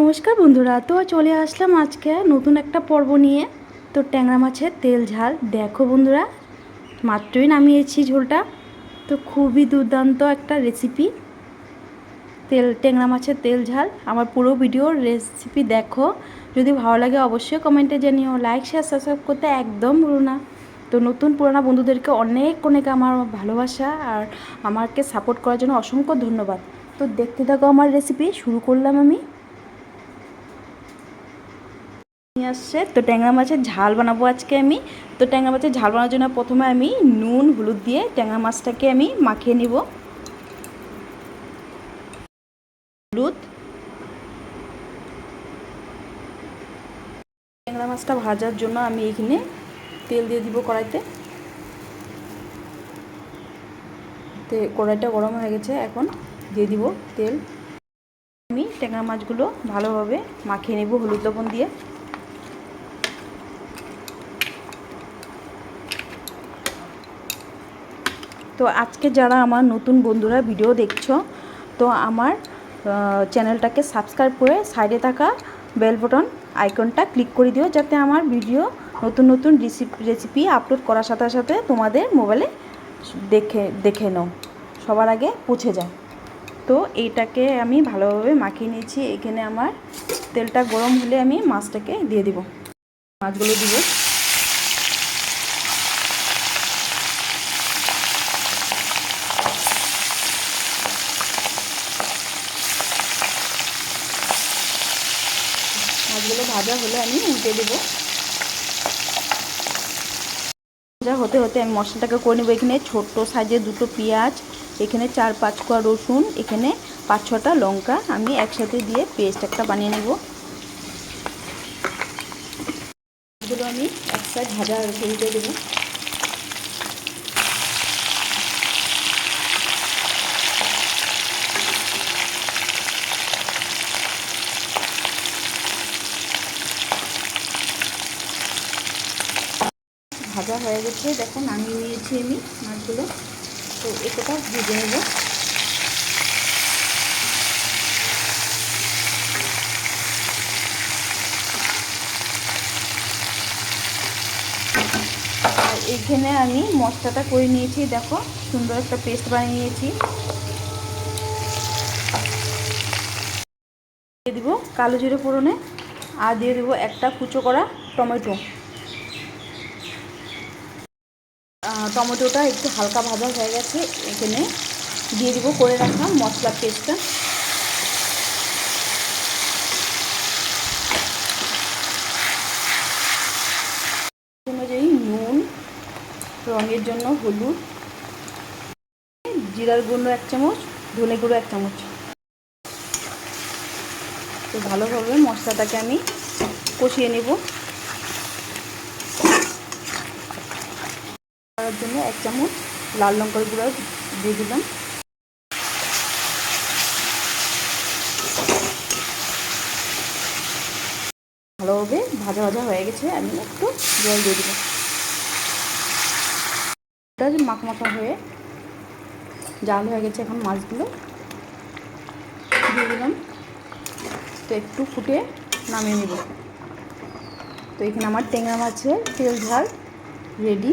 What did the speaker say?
নমস্কার বন্ধুরা, তো চলে আসলাম আজকে নতুন একটা পর্ব নিয়ে। তো ট্যাংরা মাছের তেল ঝাল। দেখো বন্ধুরা, মাত্রই নামিয়েছি ঝোলটা। তো খুবই দুর্দান্ত একটা রেসিপি তেল, ট্যাংরা মাছের তেল ঝাল। আমার পুরো ভিডিওর রেসিপি দেখো। যদি ভালো লাগে অবশ্যই কমেন্টে জানিও। লাইক শেয়ার সাবস্ক্রাইব করতে একদম ভুলো না। তো নতুন পুরোনো বন্ধুদেরকে অনেক অনেক আমার ভালোবাসা আর আমাকে সাপোর্ট করার জন্য অসংখ্য ধন্যবাদ। তো দেখতে থাকো আমার রেসিপি শুরু করলাম আমি। নিয়ে আসছে। তো ট্যাংরা মাছের ঝাল বানাবো আজকে আমি। তো ট্যাংরা মাছের ঝাল বানানোর জন্য প্রথমে আমি নুন, হলুদ দিয়ে ট্যাংরা মাছটাকে আমি মাখিয়ে নিব। হলুদ। ট্যাংরা মাছটা ভাজার জন্য আমি এখানে তেল দিয়ে দিব কড়াইতে। কড়াইটা গরম হয়ে গেছে, এখন দিয়ে দিব তেল। আমি ট্যাংরা মাছগুলো ভালোভাবে মাখিয়ে নেব হলুদ লবণ দিয়ে। তো আজকে যারা আমার নতুন বন্ধুরা ভিডিও দেখছ, তো আমার চ্যানেলটাকে সাবস্ক্রাইব করে সাইডে থাকা বেল বটন আইকনটা ক্লিক করে দিও, যাতে আমার ভিডিও নতুন নতুন রেসিপি আপলোড করার সাথে সাথে তোমাদের মোবাইলে দেখে দেখে নাও, সবার আগে পৌঁছে যায়। তো এইটাকে আমি ভালোভাবে মাখিয়ে নিয়েছি, এখানে আমার তেলটা গরম হলে আমি মাছটাকে দিয়ে দিব। মাছগুলো দিব। মাছগুলো ভাজা হলে আমি উল্টে দেবো। ভাজা হতে হতে আমি মশলাটাকে করে নেব। এখানে ছোট্ট সাইজের দুটো পেঁয়াজ, এখানে চার পাঁচ কোয়া রসুন, এখানে পাঁচ ছটা লঙ্কা। আমি একসাথে দিয়ে পেস্ট একটা বানিয়ে নেব। এগুলো আমি এক সাইড ভাজা উল্টে দেবো। ভাজা হয়ে গেছে। দেখো, নামিয়ে নিয়েছি আমি মাছগুলো। তো এটা ভেজে নেব। আর এখানে আমি মশলাটা করে নিয়েছি। দেখো, সুন্দর একটা পেস্ট বানিয়ে নিয়েছি। দিয়ে দিব কালো জিরে ফোড়নে। আর দিয়ে দেবো একটা কুচো করা টমেটো। টমেটোটা একটু হালকা ভাজা হয়ে গেছে, এখানে দিয়ে দিব করে রাখা মশলা পেস্টটা। অনুযায়ী নুন, রঙের জন্য হলুদ, জিরার গুঁড়ো এক চামচ, ধনে গুঁড়ো এক চামচ। তো ভালোভাবে মশলাটাকে আমি কষিয়ে নেব। করার জন্য এক চামচ লাল লঙ্কার গুঁড়ো দিয়ে দিলাম। ভালোভাবে ভাজা ভাজা হয়ে গেছে, আমি একটু জল দিয়ে দিলাম। এটা মাখা মাখা হয়ে জাল হয়ে গেছে এখন মাছগুলো দিয়ে দিলাম। তো একটু ফুটে নামিয়ে নেব। তো এখানে আমার টেঙা মাছের তেল ঝাল রেডি।